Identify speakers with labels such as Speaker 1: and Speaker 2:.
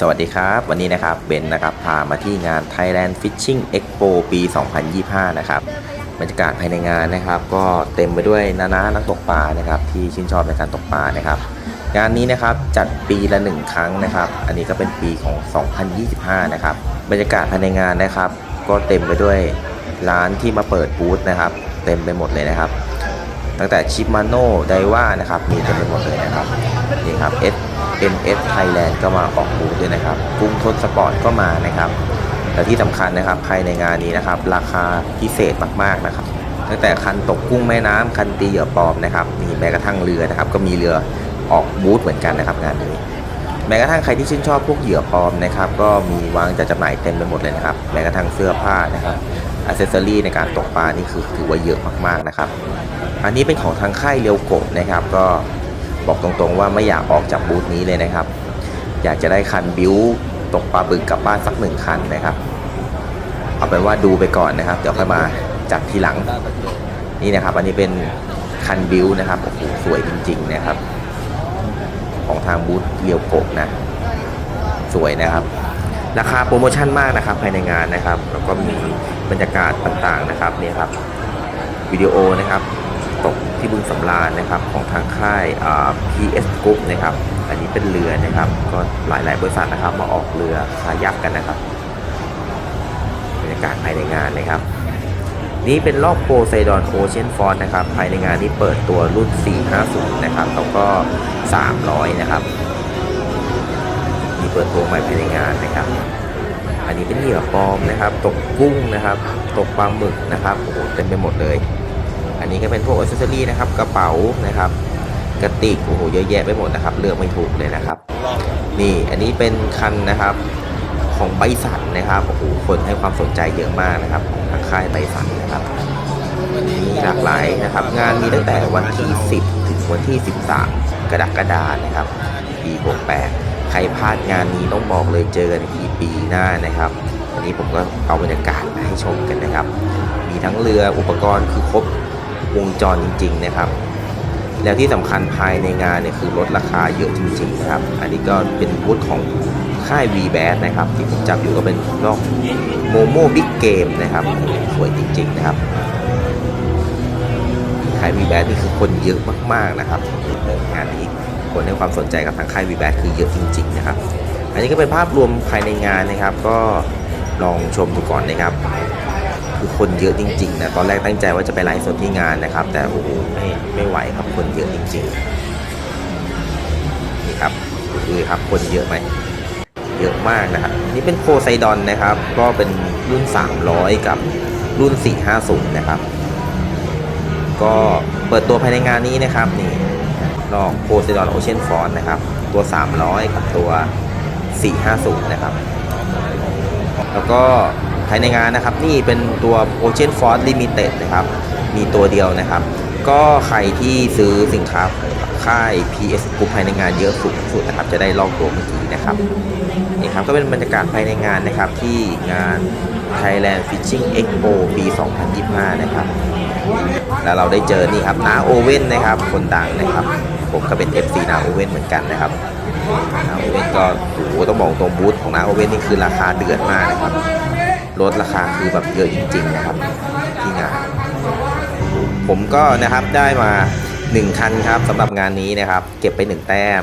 Speaker 1: สวัสดีครับ วันนี้นะครับเบนนะครับพามาที่งาน Thailand Fishing Expo ปี 2025 นะครับบรรยากาศภายในงานนะครับ ก็เต็มไปด้วยนานานักตกปลานะครับ ที่ชื่นชอบในการตกปลานะครับ งานนี้นะครับจัดปีละหนึ่งครั้งนะครับ อันนี้ก็เป็นปีของ 2025 นะครับบรรยากาศภายในงานนะครับ ก็เต็มไปด้วยร้านที่มาเปิดบูธนะครับ เต็มไปหมดเลยนะครับ ตั้งแต่ชิปมาโน่ไดว่านะครับมีเต็มไปหมดเลยนะครับนี่ครับ S NS Thailand ก็มาออกบูธด้วยนะครับกรุงทนสปอร์ตก็มานะครับและที่สำคัญนะครับภายในงานนี้นะครับ ราคาพิเศษมากๆนะครับตั้งแต่คันตกกุ้งแม่น้ำคันตีเหยื่อปลอมนะครับมีแม้กระทั่งเรือนะครับ ก็มีเรือออกบูธเหมือนกันนะครับงานนี้ แม้กระทั่งใครที่ชื่นชอบพวกเหยื่อปลอมนะครับ ก็มีวางจัดจำหน่ายเต็มไปหมดเลยนะครับ แม้กระทั่งเสื้อผ้านะครับอ c เซสซอรี่ในการตกปลานี่คือถือว่าเยอะมากๆนะครับ อันนี้เป็นของทางค่ายเรียวโกะนะครับ ก็ บอกตรงๆว่าไม่อยากออกจากบูธนี้เลยนะครับ อยากจะได้คันบิวตกปลาบึกกลับบ้านสักหนึ่งคันนะครับเอาเป็นว่าดูไปก่อนนะครับ เดี๋ยวค่อยมาจัดทีหลังนี่นะครับ อันนี้เป็นคันบิวนะครับโอ้โหสวยจริง ๆ นะครับ ของทางบูธเรียวโกะนะ สวยนะครับราคาโปรโมชั่นมากนะครับภายในงานนะครับ แล้วก็มีบรรยากาศต่างๆนะครับนี่ครับวิดีโอนะครับ ตกที่บึงสำราญนะครับของทางค่ายอ่า PS Group นะครับอันนี้เป็นเรือนะครับ ก็หลายๆ บริษัทนะครับมาออกเรือคายักกันนะครับบรรยากาศภายในงานนะครับ นี่เป็นรอบโพไซดอนโอเชียนฟอนนะครับ ภายในงานนี้เปิดตัวรุ่น 450 นะครับแล้วก็ 300 นะครับมีเปิดตัวใหม่ภายในงานนะครับ อันนี้เป็นเหยื่อปลอมนะครับ ตกกุ้งนะครับ ตกปลาหมึกนะครับโอ้โหเต็มไปหมดเลย อันนี้ก็เป็นพวกอ c เซสซอรี่นะครับกระเป๋านะครับกระติกโอ้โหเยอะแยะไปหมดนะครับเลือกไม่ถูกเลยนะครับ นี่อันนี้เป็นคันนะครับของไบสันนะครับโอ้โหคนให้ความสนใจเยอะมากนะครับของทางค่ายไบสันนะครับมีหลากหลายนะครับ งานมีตั้งแต่วันที่ 10 ถึงวันที่ 13 กรกฎาคมนะครับปี68ใครพลาดงานนี้ต้องบอกเลยเจอกันอีกปีหน้านะครับวันนี้ผมก็เอาบรรยากาศมาให้ชมกันนะครับ มีทั้งเรืออุปกรณ์คือครบ วงจรจริง ๆ นะครับ แล้วที่สำคัญภายในงานเนี่ยคือลดราคาเยอะจริง ๆ นะครับ อันนี้ก็เป็นบูธของค่าย v b a s นะครับ ที่ผมจับอยู่ก็เป็นนอกโมโม่บิ๊กเกมนะครับสวยจริง ๆ นะครับค่าย v b a s นี่คือคนเยอะมากๆนะครับงานนี้คนให้ความสนใจกับทางค่าย v b a s คือเยอะจริง ๆ นะครับ อันนี้ก็เป็นภาพรวมภายในงานนะครับ ก็ลองชมดูก่อนนะครับ คือคนเยอะจริงๆนะตอนแรกตั้งใจว่าจะไปไลฟ์สดที่งานนะครับ แต่โอ้โหไม่ไม่ไหวครับคนเยอะจริงๆนี่ครับดูครับคนเยอะไหมเยอะมากนะครับนี่เป็นโพไซดอนนะครับ ก็เป็นรุ่น 300 กับรุ่น 450 นะครับ ก็เปิดตัวภายในงานนี้นะครับนี่ลองโพไซดอนโอเชียนฟอนนะครับ ตัว 300 กับตัว 450 นะครับ แล้วก็ ภายในงานนะครับ นี่เป็นตัว Ocean Force Limited นะครับ มีตัวเดียวนะครับ ก็ใครที่ซื้อสินค้าค่าย PS Group ภายในงานเยอะสุดสุดนะครับ จะได้ลองตัวเมื่อกี้นะครับนี่ครับก็เป็นบรรยากาศภายในงานนะครับที่งาน Thailand Fishing Expo ปี 2025 นะครับ แล้วเราได้เจอนี่ครับนาโอเว่นนะครับ คนดังนะครับ ผมก็เป็น FC นาโอเว่นเหมือนกันนะครับนาโอเว่นก็โอ้โหต้องบอกตรงบูธของนาโอเว่นนี่คือราคาเดือดมากนะครับ ลดราคาคือแบบเยอะจริง ๆ นะครับที่งาน ผมก็นะครับได้มา 1 คันครับสำหรับงานนี้นะครับ เก็บไป 1 แต้ม